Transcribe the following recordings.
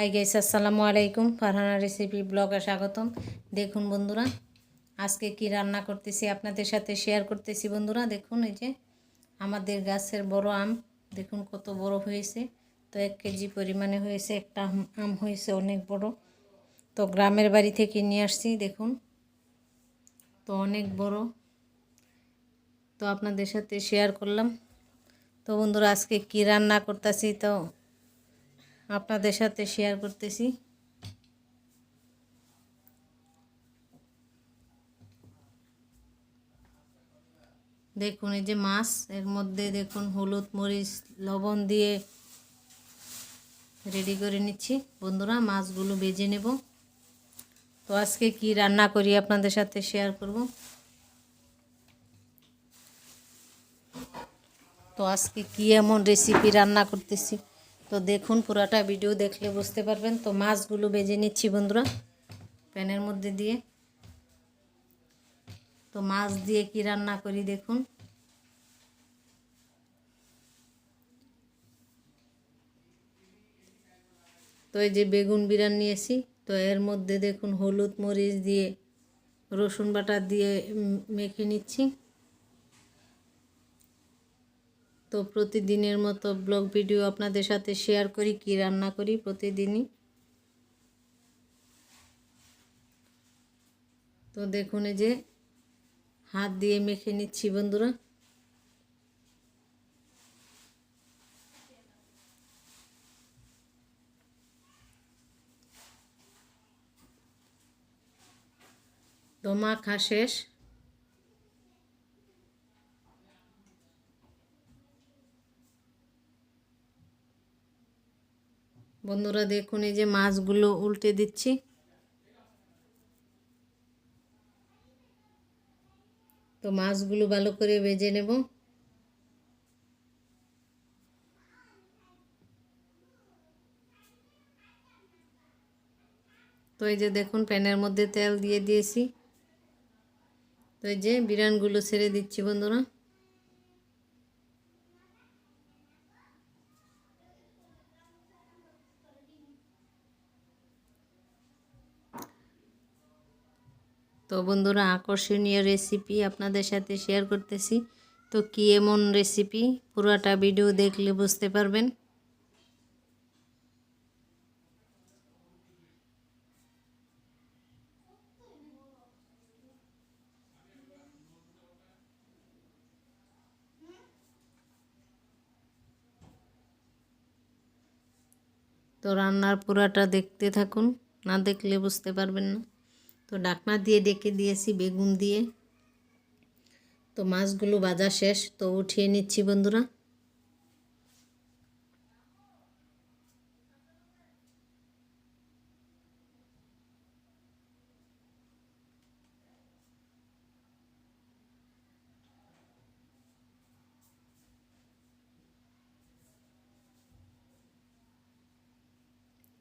Hi guys আসসালামু আলাইকুম। Farhana recipe ব্লগে স্বাগতম। দেখুন বন্ধুরা, আজকে কি রান্না করতেছি, আপনাদের সাথে শেয়ার করতেছি বন্ধুরা। দেখুন এই যে আমাদের গাছের বড় আম, দেখুন কত বড় হয়েছে। তো এক কেজি পরিমাণে হয়েছে, একটা আম আম হয়েছে অনেক বড়। তো গ্রামের বাড়ি থেকে নিয়ে আসছি, দেখুন। তো অনেক বড়। তো আপনাদের সাথে শেয়ার করলাম। তো বন্ধুরা, আজকে কি রান্না করতেছি, তো আপনাদের সাথে শেয়ার করতেছি। দেখুন, এই যে মাছ, এর মধ্যে দেখুন হলুদ, মরিচ, লবণ দিয়ে রেডি করে নিচ্ছি। বন্ধুরা, মাছগুলো বেজে নেব। তো আজকে কি রান্না করি আপনাদের সাথে শেয়ার করব। তো আজকে কি এমন রেসিপি রান্না করতেছি? তো দেখুন, পুরাটা ভিডিও দেখলে বুঝতে পারবেন। তো মাছগুলো বেজে নিচ্ছি বন্ধুরা, প্যানের মধ্যে দিয়ে। তো মাছ দিয়ে কি রান্না করি দেখুন। তো এই যে বেগুন বিরান নিয়েছি, তো এর মধ্যে দেখুন হলুদ মরিচ দিয়ে, রসুন বাটা দিয়ে মেখে নিচ্ছি। তো প্রতিদিনের মতো ব্লগ ভিডিও আপনাদের সাথে শেয়ার করি, কি রান্না করি প্রতিদিনই। তো দেখুন এই যে হাত দিয়ে মেখে নিচ্ছি বন্ধুরা। তো মাখা শেষ। বন্ধুরা দেখুন, এই যে মাছগুলো উল্টে দিচ্ছি। তো মাছগুলো ভালো করে ভেজে নেব। তো এই যে দেখুন, প্যানের মধ্যে তেল দিয়ে দিয়েছি। তো এই যে বিরানগুলো ছেড়ে দিচ্ছি বন্ধুরা। তো বন্ধুরা, আকর্ষণীয় রেসিপি আপনাদের সাথে শেয়ার করতেছি। তো কি এমন রেসিপি পুরোটা ভিডিও দেখলে বুঝতে পারবেন। তো রান্নার পুরাটা দেখতে থাকুন, না দেখলে বুঝতে পারবেন না। তো ডাকনা দিয়ে ডেকে দিয়েছি, বেগুন দিয়ে। তো মাছগুলো বাজা শেষ, তো উঠিয়ে নিচ্ছি বন্ধুরা।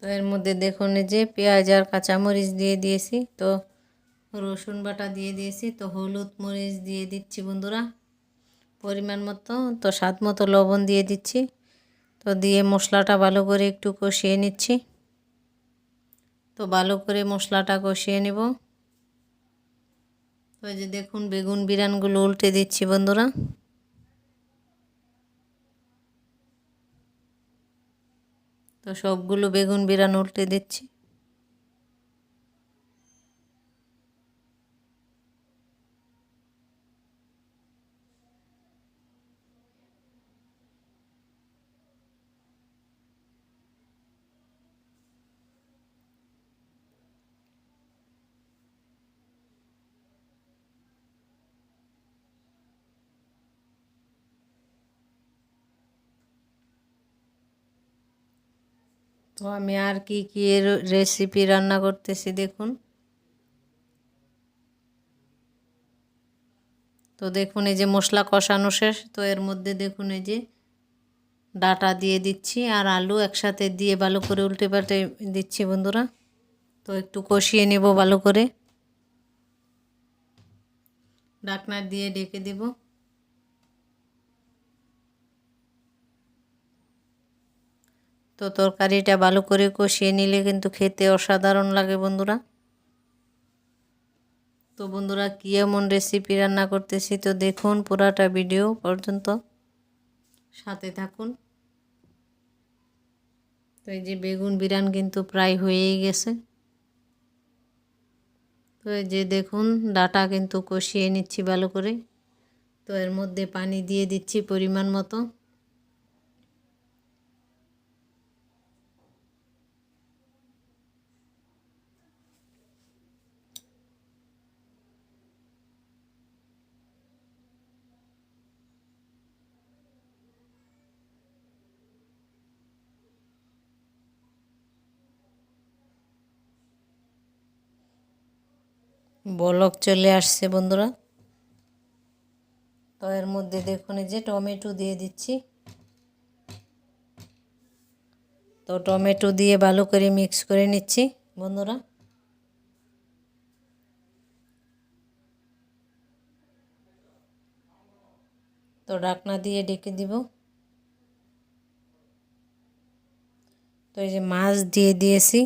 তো এর মধ্যে দেখুন যে পেঁয়াজ আর কাঁচামরিচ দিয়ে দিয়েছি, তো রসুন বাটা দিয়ে দিয়েছি, তো হলুদ মরিচ দিয়ে দিচ্ছি বন্ধুরা, পরিমাণ মতো, তো স্বাদ মতো লবণ দিয়ে দিচ্ছি, তো দিয়ে মশলাটা ভালো করে একটু কষিয়ে নিচ্ছি, তো ভালো করে মশলাটা কষিয়ে নেব, তো যে দেখুন বেগুন বিরানগুলো উল্টে দিচ্ছি বন্ধুরা তো সবগুলো বেগুন বিরান উল্টে দিচ্ছি। তো আমি আর কি কি রেসিপি রান্না করতেছি দেখুন। তো দেখুন এই যে মশলা কষানো শেষ, তো এর মধ্যে দেখুন এই যে ডাটা দিয়ে দিচ্ছি আর আলু একসাথে দিয়ে ভালো করে উল্টে পাল্টে দিচ্ছি বন্ধুরা। তো একটু কষিয়ে নেব ভালো করে। ডাকনা দিয়ে ডেকে দেবো। তো তরকারিটা ভালো করে কষিয়ে নিলে কিন্তু খেতে অসাধারণ লাগে বন্ধুরা। তো বন্ধুরা, কী এমন রেসিপি রান্না করতেছি তো দেখুন পুরাটা ভিডিও পর্যন্ত। সাথে থাকুন। তো এই যে বেগুন বিরান কিন্তু প্রায় হয়েই গেছে। তো এই যে দেখুন, ডাটা কিন্তু কষিয়ে নিচ্ছি ভালো করে। তো এর মধ্যে পানি দিয়ে দিচ্ছি পরিমাণ মতো। বলক চলে আসছে বন্ধুরা। তো এর মধ্যে দেখুন এই যে টমেটো দিয়ে দিচ্ছি। তো টমেটো দিয়ে ভালো করে মিক্স করে নিচ্ছি বন্ধুরা। তো ডাকনা দিয়ে ডেকে দিব। তো এই যে মাছ দিয়ে দিয়েছি।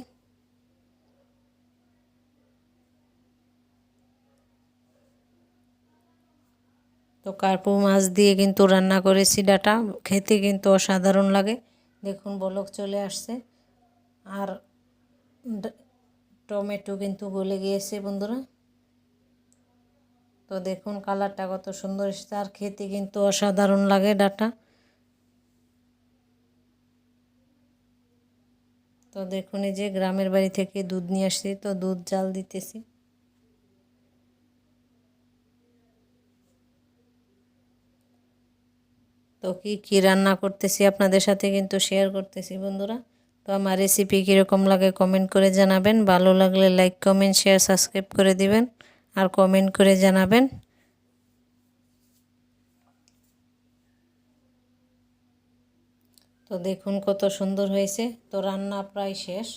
তো কার্পু মাছ দিয়ে কিন্তু রান্না করেছি ডাটা। খেতে কিন্তু অসাধারণ লাগে। দেখুন, বলক চলে আসছে। আর টমেটো কিন্তু গলে গিয়েছে বন্ধুরা। তো দেখুন, কালারটা কত সুন্দর এসেছে। আর খেতে কিন্তু অসাধারণ লাগে ডাটা। তো দেখুন, এই যে গ্রামের বাড়ি থেকে দুধ নিয়ে আসছি। তো দুধ জাল দিতেছি। তো কী কী রান্না করতেছি আপনাদের সাথে কিন্তু শেয়ার করতেছি বন্ধুরা। তো আমার রেসিপি কীরকম লাগে কমেন্ট করে জানাবেন। ভালো লাগলে লাইক কমেন্ট শেয়ার সাবস্ক্রাইব করে দিবেন। আর কমেন্ট করে জানাবেন। তো দেখুন কত সুন্দর হয়েছে। তো রান্না প্রায় শেষ।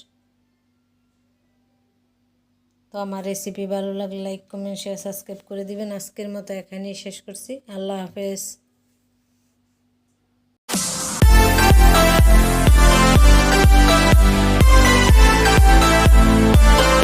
তো আমার রেসিপি ভালো লাগলে লাইক কমেন্ট শেয়ার সাবস্ক্রাইব করে দিবেন। আজকের মতো এখানেই শেষ করছি। আল্লাহ হাফেজ। Bye.